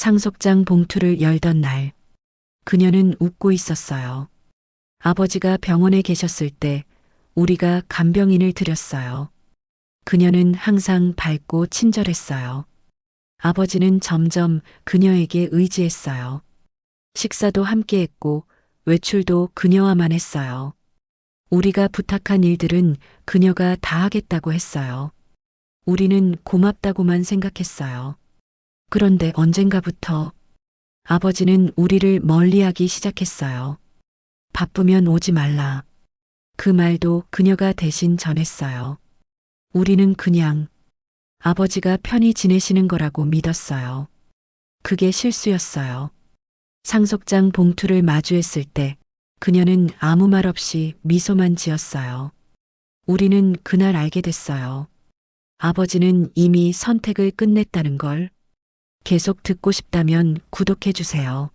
상속장 봉투를 열던 날, 그녀는 웃고 있었어요. 아버지가 병원에 계셨을 때 우리가 간병인을 드렸어요. 그녀는 항상 밝고 친절했어요. 아버지는 점점 그녀에게 의지했어요. 식사도 함께 했고 외출도 그녀와만 했어요. 우리가 부탁한 일들은 그녀가 다 하겠다고 했어요. 우리는 고맙다고만 생각했어요. 그런데 언젠가부터 아버지는 우리를 멀리하기 시작했어요. 바쁘면 오지 말라. 그 말도 그녀가 대신 전했어요. 우리는 그냥 아버지가 편히 지내시는 거라고 믿었어요. 그게 실수였어요. 상속장 봉투를 마주했을 때 그녀는 아무 말 없이 미소만 지었어요. 우리는 그날 알게 됐어요. 아버지는 이미 선택을 끝냈다는 걸. 계속 듣고 싶다면 구독해 주세요.